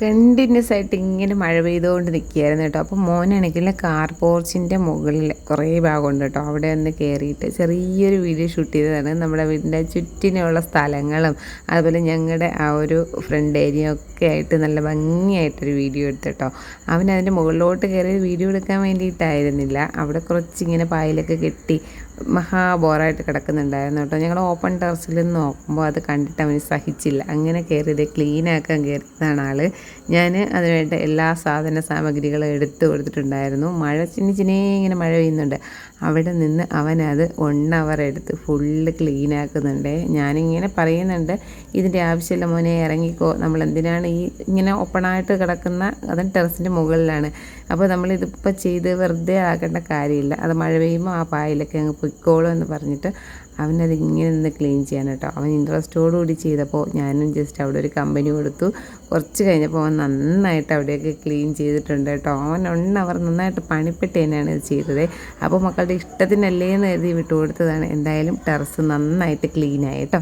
Continuous ആയിട്ട് ഇങ്ങനെ മഴ പെയ്തുകൊണ്ട് നിൽക്കുകയായിരുന്നു കേട്ടോ. അപ്പോൾ മോനാണെങ്കിൽ കാർ പോർച്ചിന്റെ മുകളിൽ കുറേ ഭാഗമുണ്ട് കേട്ടോ. അവിടെ ഒന്ന് കയറിയിട്ട് ചെറിയൊരു വീഡിയോ ഷൂട്ട് ചെയ്തതാണ്. നമ്മുടെ വീടിന്റെ ചുറ്റിനുള്ള സ്ഥലങ്ങളും അതുപോലെ ഞങ്ങളുടെ ആ ഒരു ഫ്രണ്ട് ഏരിയ ഒക്കെ ആയിട്ട് നല്ല ഭംഗിയായിട്ടൊരു വീഡിയോ എടുത്തു കേട്ടോ. അവൻ അതിന്റെ മുകളിലോട്ട് കയറി വീഡിയോ എടുക്കാൻ വേണ്ടിയിട്ടായിരുന്നില്ല. അവിടെ കുറച്ചിങ്ങനെ പായലൊക്കെ കെട്ടി മഹാ ബോറായിട്ട് കിടക്കുന്നുണ്ടായിരുന്നു കേട്ടോ. ഞങ്ങൾ ഓപ്പൺ ടെറസിൽ നിന്ന് നോക്കുമ്പോൾ അത് കണ്ടിട്ട് അവന് സഹിച്ചില്ല. അങ്ങനെ കയറിയത് ക്ലീനാക്കാൻ കയറിയതാണ് ആൾ. ഞാൻ അതിനുവേണ്ട എല്ലാ സാധന സാമഗ്രികളും എടുത്തു കൊടുത്തിട്ടുണ്ടായിരുന്നു. മഴ ചിന്നി ചിന്നേ ഇങ്ങനെ മഴ പെയ്യുന്നുണ്ട്. അവിടെ നിന്ന് അവനത് വൺ അവർ എടുത്ത് ഫുള്ള് ക്ലീൻ ആക്കുന്നുണ്ട്. ഞാനിങ്ങനെ പറയുന്നുണ്ട് ഇതിന്റെ ആവശ്യമില്ല മോനെ ഇറങ്ങിക്കോ. നമ്മൾ എന്തിനാണ് ഈ ഇങ്ങനെ ഓപ്പണായിട്ട് കിടക്കുന്ന അതും ടെറസിന്റെ മുകളിലാണ്. അപ്പോൾ നമ്മളിതിപ്പോൾ ചെയ്ത് വെറുതെ ആക്കേണ്ട കാര്യമില്ല. അത് മഴ പെയ്യുമ്പോൾ ആ പായലൊക്കെ അങ്ങ് പൊയ്ക്കോളും എന്ന് പറഞ്ഞിട്ട് അവനത് ഇങ്ങനെ നിന്ന് ക്ലീൻ ചെയ്യാൻ കേട്ടോ. അവൻ ഇൻട്രസ്റ്റോടുകൂടി ചെയ്തപ്പോൾ ഞാനും ജസ്റ്റ് അവിടെ ഒരു കമ്പനി കൊടുത്തു. കുറച്ച് കഴിഞ്ഞപ്പോൾ അവൻ നന്നായിട്ട് അവിടെയൊക്കെ ക്ലീൻ ചെയ്തിട്ടുണ്ട് കേട്ടോ. അവൻ അവർ നന്നായിട്ട് പണിപ്പെട്ട് തന്നെയാണ് ഇത് ചെയ്തത്. അപ്പോൾ മക്കളുടെ ഇഷ്ടത്തിനല്ലേ എന്ന് കരുതി വിട്ടുകൊടുത്തതാണ്. എന്തായാലും ടെറസ് നന്നായിട്ട് ക്ലീൻ ആയി കേട്ടോ.